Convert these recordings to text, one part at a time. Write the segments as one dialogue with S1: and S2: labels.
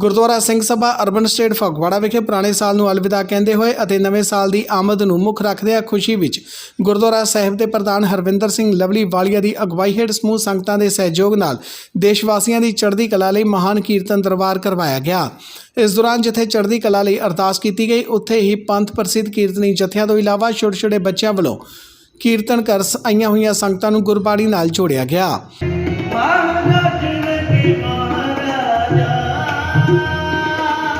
S1: Gurdwara Singh Sabha urban state Phagwara ਵਿਖੇ ਪੁਰਾਣੇ ਸਾਲ ਨੂੰ ਅਲਵਿਦਾ ਕਹਿੰਦੇ ਹੋਏ ਅਤੇ ਨਵੇਂ ਸਾਲ ਦੀ ਆਮਦ ਨੂੰ ਮੁੱਖ ਰੱਖਦਿਆਂ ਖੁਸ਼ੀ ਵਿੱਚ ਗੁਰਦੁਆਰਾ ਸਾਹਿਬ ਦੇ ਪ੍ਰਧਾਨ ਹਰਵਿੰਦਰ ਸਿੰਘ ਲਵਲੀ ਵਾਲੀਆ ਦੀ ਅਗਵਾਈ ਹੇਠ ਸਮੂਹ ਸੰਗਤਾਂ ਦੇ ਸਹਿਯੋਗ ਨਾਲ ਦੇਸ਼ ਵਾਸੀਆਂ ਦੀ ਚੜ੍ਹਦੀ ਕਲਾ ਲਈ ਮਹਾਨ ਕੀਰਤਨ ਦਰਬਾਰ ਕਰਵਾਇਆ ਗਿਆ। ਇਸ ਦੌਰਾਨ ਜਿੱਥੇ ਚੜ੍ਹਦੀ ਕਲਾ ਲਈ ਅਰਦਾਸ ਕੀਤੀ ਗਈ, ਉੱਥੇ ਹੀ ਪੰਥ ਪ੍ਰਸਿੱਧ ਕੀਰਤਨੀ ਜਥਿਆਂ ਤੋਂ ਇਲਾਵਾ ਛੋਟੇ ਛੋਟੇ ਬੱਚਿਆਂ ਵੱਲੋਂ ਕੀਰਤਨ ਕਰ ਆਈਆਂ ਹੋਈਆਂ ਸੰਗਤਾਂ ਨੂੰ ਗੁਰਬਾਣੀ ਨਾਲ ਜੋੜਿਆ ਗਿਆ।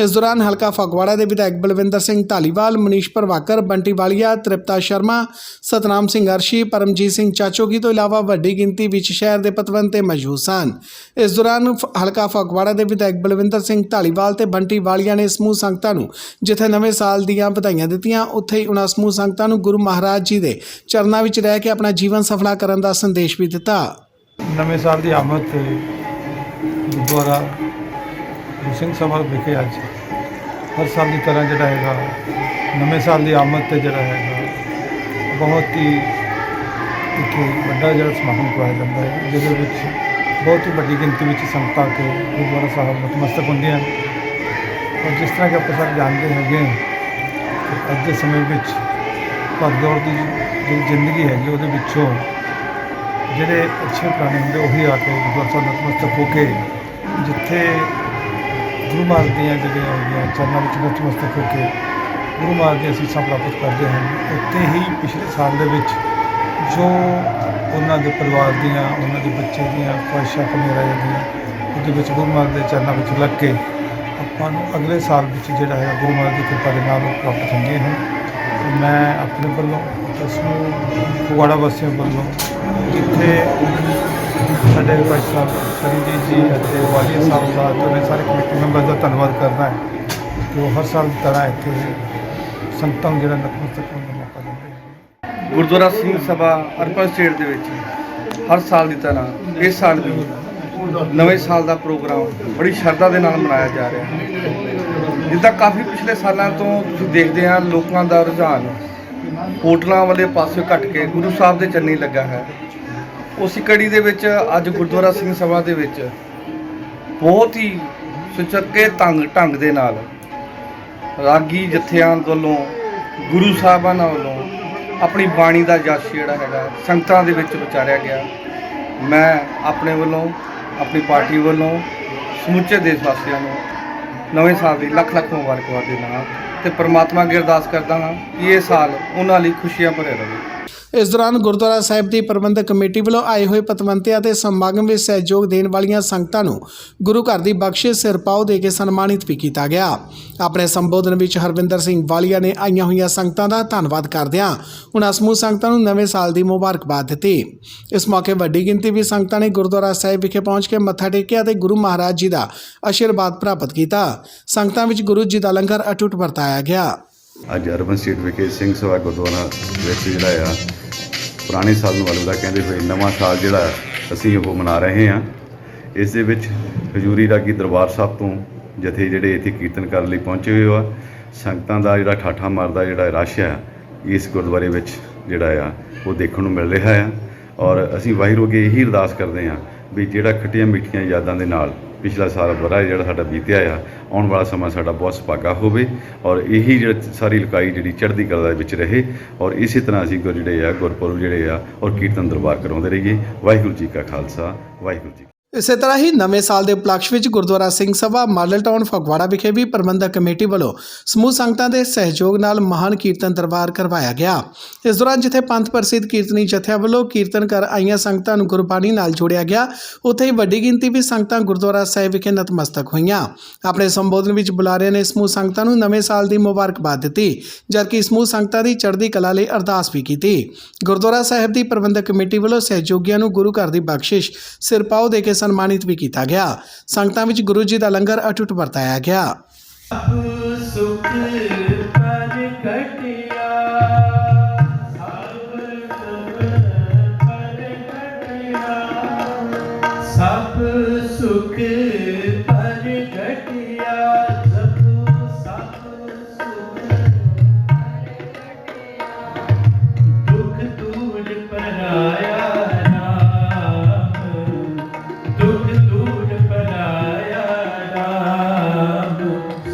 S1: ਇਸ ਦੌਰਾਨ ਹਲਕਾ ਫਗਵਾੜਾ ਦੇ ਵਿਧਾਇਕ ਬਲਵਿੰਦਰ ਸਿੰਘ ਢਾਲੀਵਾਲ, ਮਨੀਸ਼ ਪ੍ਰਭਾਕਰ, ਬੰਟੀ ਵਾਲੀਆ, ਤ੍ਰਿਪਤਾ ਸ਼ਰਮਾ, ਸਤਨਾਮ ਸਿੰਘ ਅਰਸ਼ੀ, ਪਰਮਜੀਤ ਸਿੰਘ ਚਾਚੋਗੀ ਤੋਂ ਇਲਾਵਾ ਵੱਡੀ ਗਿਣਤੀ ਵਿੱਚ ਸ਼ਹਿਰ ਦੇ ਪਤਵੰਤੇ ਤੇ ਮੌਜੂਦ ਸਨ। ਇਸ ਦੌਰਾਨ ਹਲਕਾ ਫਗਵਾੜਾ ਦੇ ਵਿਧਾਇਕ ਬਲਵਿੰਦਰ ਸਿੰਘ ਢਾਲੀਵਾਲ ਤੇ ਬੰਟੀ ਵਾਲੀਆ ਨੇ ਸਮੂਹ ਸੰਗਤਾਂ ਨੂੰ ਜਿੱਥੇ ਨਵੇਂ ਸਾਲ ਦੀਆਂ ਵਧਾਈਆਂ ਦਿੱਤੀਆਂ, ਉੱਥੇ ਹੀ ਉਹਨਾਂ ਸਮੂਹ ਸੰਗਤਾਂ ਨੂੰ ਗੁਰੂ ਮਹਾਰਾਜ ਜੀ ਦੇ ਚਰਨਾਂ ਵਿੱਚ ਰਹਿ ਕੇ ਆਪਣਾ ਜੀਵਨ ਸਫਲਾ ਕਰਨ ਦਾ ਸੰਦੇਸ਼ ਵੀ ਦਿੱਤਾ।
S2: ਨਵੇਂ ਸਾਲ ਦੀ ਆਮਦ ਤੇ ਗੁਰਦੁਆਰਾ ਸਿੰਘ ਸਭਾ ਵਿਖੇ ਅੱਜ ਹਰ ਸਾਲ ਦੀ ਤਰ੍ਹਾਂ ਜਿਹੜਾ ਹੈਗਾ, ਨਵੇਂ ਸਾਲ ਦੀ ਆਮਦ ਤੇ ਜਿਹੜਾ ਹੈਗਾ, ਬਹੁਤ ਹੀ ਇੱਕ ਵੱਡਾ ਜਿਹੜਾ ਸਮਾਗਮ ਕਰਵਾਇਆ ਜਾਂਦਾ ਹੈ, ਜਿਹਦੇ ਵਿੱਚ ਬਹੁਤ ਹੀ ਵੱਡੀ ਗਿਣਤੀ ਵਿੱਚ ਸੰਗਤਾਂ ਕੇ ਗੁਰਦੁਆਰਾ ਸਾਹਿਬ ਨਤਮਸਤਕ ਹੁੰਦੀਆਂ ਹਨ। ਔਰ ਜਿਸ ਤਰ੍ਹਾਂ ਕਿ ਆਪਾਂ ਸਭ ਜਾਣਦੇ ਹੈਗੇ ਹਾਂ ਅੱਜ ਦੇ ਸਮੇਂ ਵਿੱਚ ਭਗਦੌੜ ਦੀ ਜਿਹੜੀ ਜ਼ਿੰਦਗੀ ਹੈਗੀ, ਉਹਦੇ ਵਿੱਚੋਂ ਜਿਹੜੇ ਅੱਛੇ ਪ੍ਰਾਣੀ ਹੁੰਦੇ, ਉਹੀ ਆ ਕੇ ਗੁਰਦੁਆਰਾ ਸਾਹਿਬ ਨਤਮਸਤਕ ਹੋ ਕੇ ਜਿੱਥੇ ਗੁਰੂ ਮਹਾਰਾਜ ਦੀਆਂ ਜਿਹੜੀਆਂ ਹੈਗੀਆਂ ਚਰਨਾਂ ਵਿੱਚ ਨਤਮਸਤਕ ਹੋ ਕੇ ਗੁਰੂ ਮਹਾਰਾਜ ਦੀਆਂ ਅਸੀਸਾਂ ਪ੍ਰਾਪਤ ਕਰਦੇ ਹਨ ਉੱਥੇ ਹੀ ਪਿਛਲੇ ਸਾਲ ਦੇ ਵਿੱਚ ਜੋ ਉਹਨਾਂ ਦੇ ਪਰਿਵਾਰ ਦੀਆਂ, ਉਹਨਾਂ ਦੇ ਬੱਚੇ ਦੀਆਂ ਖੁਆਇਸ਼ਾਂ ਕਮੀਆਂ ਰਹਿ ਜਾਂਦੀਆਂ, ਉਹਦੇ ਵਿੱਚ ਗੁਰੂ ਮਹਾਰਾਜ ਦੇ ਚਰਨਾਂ ਵਿੱਚ ਲੱਗ ਕੇ ਆਪਾਂ ਨੂੰ ਅਗਲੇ ਸਾਲ ਵਿੱਚ ਜਿਹੜਾ ਹੈ ਗੁਰੂ ਮਹਾਰਾਜ ਦੀ ਕਿਰਪਾ ਦੇ ਨਾਲ ਉਹ ਪ੍ਰਾਪਤ ਹੁੰਦੇ ਹਨ। ਮੈਂ ਆਪਣੇ ਵੱਲੋਂ ਇਸ ਨੂੰ ਫਗਵਾੜਾ ਵਾਸੀਆਂ ਵੱਲੋਂ ਜਿੱਥੇ ਸਾਡੇ ਭਾਈ ਸਾਹਿਬ ਸਰਜੀਤ ਜੀ ਅਤੇ ਵਾਲੀਆ ਸਾਹਿਬ ਦਾ ਤੇ ਮੈਂ ਸਾਰੇ ਕਮੇਟੀ ਮੈਂਬਰ ਦਾ ਧੰਨਵਾਦ ਕਰਦਾ ਹੈ ਕਿ ਉਹ ਹਰ ਸਾਲ ਦੀ ਤਰ੍ਹਾਂ ਇੱਥੇ ਸੰਗਤਾਂ ਨੂੰ ਜਿਹੜਾ ਨਤਮਸਤਕ ਹੋਣ ਦਾ ਮੌਕਾ ਦਿੰਦੇ ਹਨ
S3: ਗੁਰਦੁਆਰਾ ਸਿੰਘ ਸਭਾ ਅਰਪਨ ਸਟੇਟ ਦੇ ਵਿੱਚ ਹਰ ਸਾਲ ਦੀ ਤਰ੍ਹਾਂ ਇਸ ਸਾਲ ਵੀ ਨਵੇਂ ਸਾਲ ਦਾ ਪ੍ਰੋਗਰਾਮ ਬੜੀ ਸ਼ਰਧਾ ਦੇ ਨਾਲ ਮਨਾਇਆ ਜਾ ਰਿਹਾ ਹੈ। ਜਿੱਦਾਂ ਕਾਫੀ ਪਿਛਲੇ ਸਾਲਾਂ ਤੋਂ ਤੁਸੀਂ ਦੇਖਦੇ ਆ ਲੋਕਾਂ ਦਾ ਰੁਝਾਨ ਹੋਟਲਾਂ ਵਾਲੇ ਪਾਸੇ ਘਟ ਕੇ ਗੁਰੂ ਸਾਹਿਬ ਦੇ ਚੰਨੀ ਲੱਗਾ ਹੈ। ਉਸੇ ਕੜੀ ਦੇ ਵਿੱਚ ਅੱਜ ਗੁਰਦੁਆਰਾ ਸਿੰਘ ਸਭਾ ਦੇ ਵਿੱਚ ਬਹੁਤ ਹੀ ਸੁਚੱਕੇ ਢੰਗ ਢੰਗ ਦੇ ਨਾਲ ਰਾਗੀ ਜਥਿਆਂ ਵੱਲੋਂ, ਗੁਰੂ ਸਾਹਿਬਾਨ ਵੱਲੋਂ ਆਪਣੀ ਬਾਣੀ ਦਾ ਜਸ ਜਿਹੜਾ ਹੈਗਾ, ਸੰਗਤਾਂ ਦੇ ਵਿੱਚ ਵਿਚਾਰਿਆ ਗਿਆ। ਮੈਂ ਆਪਣੇ ਵੱਲੋਂ, ਆਪਣੀ ਪਾਰਟੀ ਵੱਲੋਂ ਸਮੁੱਚੇ ਦੇਸ਼ ਵਾਸੀਆਂ ਨੂੰ ਨਵੇਂ ਸਾਲ ਦੀ ਲੱਖ ਲੱਖ ਮੁਬਾਰਕਬਾਦ ਦੇ ਨਾਲ ਤੇ ਪ੍ਰਮਾਤਮਾ ਅੱਗੇ ਅਰਦਾਸ ਕਰਦਾ ਹਾਂ ਕਿ ਇਹ ਸਾਲ ਉਹਨਾਂ ਲਈ ਖੁਸ਼ੀਆਂ ਭਰਿਆ ਰਹੇ।
S1: ਇਸ ਦੌਰਾਨ ਗੁਰਦੁਆਰਾ ਸਾਹਿਬ ਦੀ ਪ੍ਰਬੰਧਕ ਕਮੇਟੀ ਵੱਲੋਂ ਆਏ ਹੋਏ ਪਤਵੰਤਿਆਂ ਅਤੇ ਸਮਾਗਮ ਵਿੱਚ ਸਹਿਯੋਗ ਦੇਣ ਵਾਲੀਆਂ ਸੰਗਤਾਂ ਨੂੰ ਗੁਰੂ ਘਰ ਦੀ ਬਖਸ਼ਿਸ਼ ਸਿਰਪਾਓ ਦੇ ਕੇ ਸਨਮਾਨਿਤ ਵੀ ਕੀਤਾ ਗਿਆ। ਆਪਣੇ ਸੰਬੋਧਨ ਵਿੱਚ ਹਰਵਿੰਦਰ ਸਿੰਘ ਵਾਲੀਆ ਨੇ ਆਈਆਂ ਹੋਈਆਂ ਸੰਗਤਾਂ ਦਾ ਧੰਨਵਾਦ ਕਰਦਿਆਂ ਉਹਨਾਂ ਸਮੂਹ ਸੰਗਤਾਂ ਨੂੰ ਨਵੇਂ ਸਾਲ ਦੀ ਮੁਬਾਰਕਬਾਦ ਦਿੱਤੀ। ਇਸ ਮੌਕੇ ਵੱਡੀ ਗਿਣਤੀ ਵਿੱਚ ਸੰਗਤਾਂ ਨੇ ਗੁਰਦੁਆਰਾ ਸਾਹਿਬ ਵਿਖੇ ਪਹੁੰਚ ਕੇ ਮੱਥਾ ਟੇਕਿਆ ਅਤੇ ਗੁਰੂ ਮਹਾਰਾਜ ਜੀ ਦਾ ਆਸ਼ੀਰਵਾਦ ਪ੍ਰਾਪਤ ਕੀਤਾ। ਸੰਗਤਾਂ ਵਿੱਚ ਗੁਰੂ ਜੀ ਦਾ ਲੰਗਰ ਅਟੁੱਟ ਵਰਤਾਇਆ ਗਿਆ।
S4: ਅੱਜ ਅਰਬਨ ਸਟੇਟ ਵਿਖੇ ਸਿੰਘ ਸਭਾ ਗੁਰਦੁਆਰਾ ਵਿੱਚ ਜਿਹੜਾ ਆ, ਪੁਰਾਣੇ ਸਾਲ ਨੂੰ ਅਲਵਿਦਾ ਕਹਿੰਦੇ ਹੋਏ ਨਵਾਂ ਸਾਲ ਜਿਹੜਾ ਅਸੀਂ ਉਹ ਮਨਾ ਰਹੇ ਹਾਂ। ਇਸ ਦੇ ਵਿੱਚ ਹਜੂਰੀ ਰਾਗੀ ਦਰਬਾਰ ਸਾਹਿਬ ਤੋਂ ਜਥੇ ਜਿਹੜੇ ਇੱਥੇ ਕੀਰਤਨ ਕਰਨ ਲਈ ਪਹੁੰਚੇ ਹੋਏ ਆ। ਸੰਗਤਾਂ ਦਾ ਜਿਹੜਾ ਠਾਠਾ ਮਾਰਦਾ ਜਿਹੜਾ ਰਸ਼ ਆ, ਇਸ ਗੁਰਦੁਆਰੇ ਵਿੱਚ ਜਿਹੜਾ ਆ, ਉਹ ਦੇਖਣ ਨੂੰ ਮਿਲ ਰਿਹਾ ਆ। ਔਰ ਅਸੀਂ ਵਾਹਿਗੁਰੂ ਅੱਗੇ ਇਹੀ ਅਰਦਾਸ ਕਰਦੇ ਹਾਂ ਵੀ ਜਿਹੜਾ ਖੱਟੀਆਂ ਮਿੱਠੀਆਂ ਯਾਦਾਂ ਦੇ ਨਾਲ ਪਿਛਲਾ ਸਾਲ ਬਰਾ ਜਿਹੜਾ ਸਾਡਾ ਬੀਤਿਆ ਆ, ਆਉਣ ਵਾਲਾ ਸਮਾਂ ਸਾਡਾ ਬਹੁਤ ਸੁਭਾਗਾ ਹੋਵੇ ਔਰ ਇਹੀ ਜਿਹੜਾ ਸਾਰੀ ਲੁਕਾਈ ਜਿਹੜੀ ਚੜ੍ਹਦੀ ਕਲਾ ਦੇ ਵਿੱਚ ਰਹੇ ਔਰ ਇਸੇ ਤਰ੍ਹਾਂ ਅਸੀਂ ਗੁਰ ਜਿਹੜੇ ਆ, ਗੁਰਪੁਰਬ ਜਿਹੜੇ ਆ ਔਰ ਕੀਰਤਨ ਦਰਬਾਰ ਕਰਾਉਂਦੇ ਰਹੀਏ। ਵਾਹਿਗੁਰੂ ਜੀ ਕਾ ਖਾਲਸਾ, ਵਾਹਿਗੁਰੂ ਜੀ
S1: ਇਸੇ ਤਰ੍ਹਾਂ ਹੀ ਨਵੇਂ ਸਾਲ ਦੇ ਉਪਲਕਸ਼ ਵਿੱਚ ਗੁਰਦੁਆਰਾ ਸਿੰਘ ਸਭਾ, ਮਾਡਲ ਟਾਊਨ, ਫਗਵਾੜਾ ਵਿਖੇ ਵੀ ਪ੍ਰਬੰਧਕ ਕਮੇਟੀ ਵੱਲੋਂ ਸਮੂਹ ਸੰਗਤਾਂ ਦੇ ਸਹਿਯੋਗ ਨਾਲ ਮਹਾਨ ਕੀਰਤਨ ਦਰਬਾਰ ਕਰਵਾਇਆ ਗਿਆ। ਇਸ ਦੌਰਾਨ ਜਿੱਥੇ ਪੰਥ ਪ੍ਰਸਿੱਧ ਕੀਰਤਨੀ ਜਥਿਆਂ ਵੱਲੋਂ ਕੀਰਤਨ ਕਰ ਆਈਆਂ ਸੰਗਤਾਂ ਨੂੰ ਗੁਰਬਾਣੀ ਨਾਲ ਜੋੜਿਆ ਗਿਆ, ਉੱਥੇ ਹੀ ਵੱਡੀ ਗਿਣਤੀ ਵਿੱਚ ਸੰਗਤਾਂ ਗੁਰਦੁਆਰਾ ਸਾਹਿਬ ਵਿਖੇ ਨਤਮਸਤਕ ਹੋਈਆਂ। ਆਪਣੇ ਸੰਬੋਧਨ ਵਿੱਚ ਬੁਲਾਰਿਆਂ ਨੇ ਸਮੂਹ ਸੰਗਤਾਂ ਨੂੰ ਨਵੇਂ ਸਾਲ ਦੀ ਮੁਬਾਰਕਬਾਦ ਦਿੱਤੀ, ਜਦਕਿ ਸਮੂਹ ਸੰਗਤਾਂ ਦੀ ਚੜ੍ਹਦੀ ਕਲਾ ਲਈ ਅਰਦਾਸ ਵੀ ਕੀਤੀ। ਗੁਰਦੁਆਰਾ ਸਾਹਿਬ ਦੀ ਪ੍ਰਬੰਧਕ ਕਮੇਟੀ ਵੱਲੋਂ ਸਹਿਯੋਗੀਆਂ ਨੂੰ ਗੁਰੂ ਘਰ ਦੀ ਬਖਸ਼ਿਸ਼ ਸਿਰਪਾਓ ਦੇ ਕੇ ਸਨਮਾਨਿਤ ਵੀ ਕੀਤਾ ਗਿਆ। ਸੰਗਤਾਂ ਵਿੱਚ ਗੁਰੂ ਜੀ ਦਾ ਲੰਗਰ ਅਟੁੱਟ ਵਰਤਾਇਆ ਗਿਆ।
S5: ਸੁਖ ਪ੍ਰਗਟਿਆ ਸਭ ਸਭ ਸੁਖ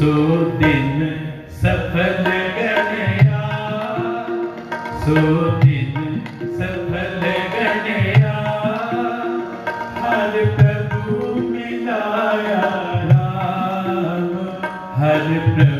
S5: ਸੋ ਦਿਨ ਸਫਲ ਗਣਿਆ। ਸੋ ਦਿਨ ਸਫਲ ਗਣਿਆ। ਹਰ ਪ੍ਰਭੂ ਮਿਲਾਇਆ ਰਾਮ ਹਰ ਪ੍ਰਭੂ